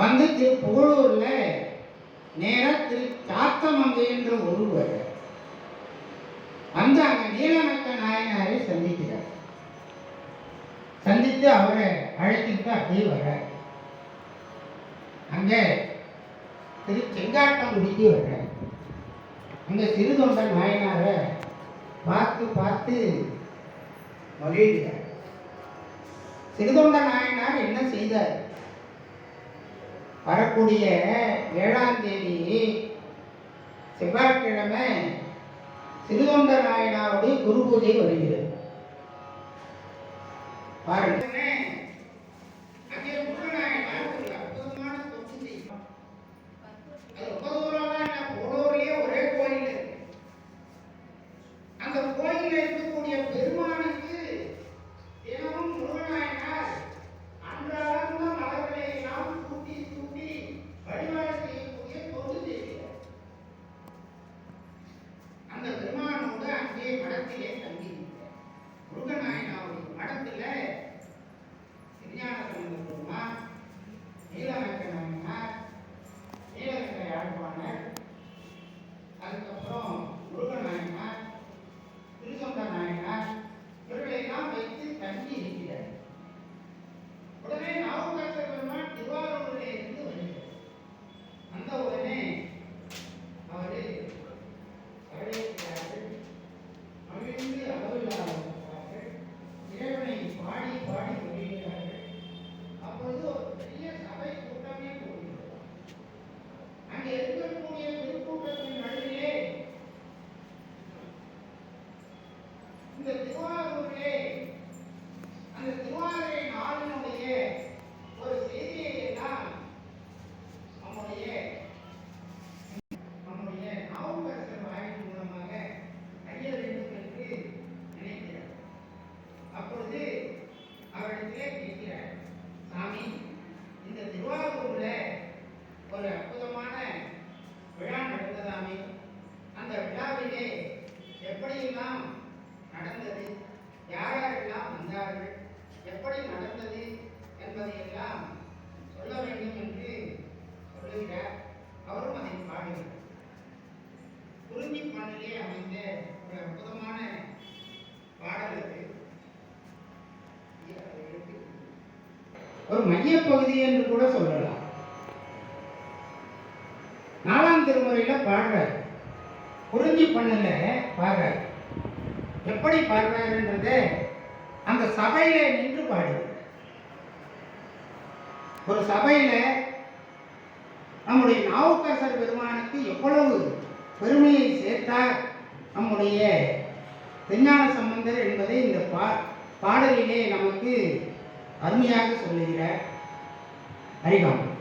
வந்து திரு புகழூர்ல நேரா திரு காத்தமங்கை என்ற ஒருவர் வந்து அங்க நீலமக்க நாயனாரை சந்திக்கிறார். சந்தித்து அவரை அழைத்துட்டு அப்படியே வர்றார். அங்க திரு செங்காட்டம் முடிக்கி வர்றார். அங்க சிறுதொண்ட நாயனாரை பார்த்து பார்த்து மொழியிடுகிறார் சிறுதொண்ட நாயனார் என்ன செய்தார்? வரக்கூடிய ஏழாம் தேதி செவ்வாய்க்கிழமை சிறுதொண்ட நாயனாவுடைய குரு பூஜை வருகிறது. பாருங்க. திருவாரூரிலே அந்த திருவாரூரை நாளினுடைய ஒரு செய்தியை எல்லாம் நம்முடைய நம்முடைய நாவுக்கரசர் வாயின் மூலமாக அறிய வேண்டும் என்று நினைக்கிறார். அப்பொழுது அவரிடத்திலே கேட்கிறார். சாமி இந்த திருவாரூர்ல ஒரு அற்புதமான விழா நடந்ததாமே அந்த விழாவிலே எப்படியெல்லாம் ஒரு மையப்பகுதி என்று கூட சொல்லலாம். நாலாம் திருமுறையில் பாடுறார். குறிஞ்சி பண்ணல பாடுறார். எப்படி பாடுறாருன்றத அந்த சபையில நின்று பாடுகிறார் ஒரு சபையில நம்முடைய நாவுக்கரசர் பெருமானுக்கு எவ்வளவு பெருமையை சேர்த்தார். நம்முடைய விஞ்ஞான சம்பந்தர் என்பதை இந்த பா பாடலிலே நமக்கு அருமையாக சொல்லுகிற அறிகாமல்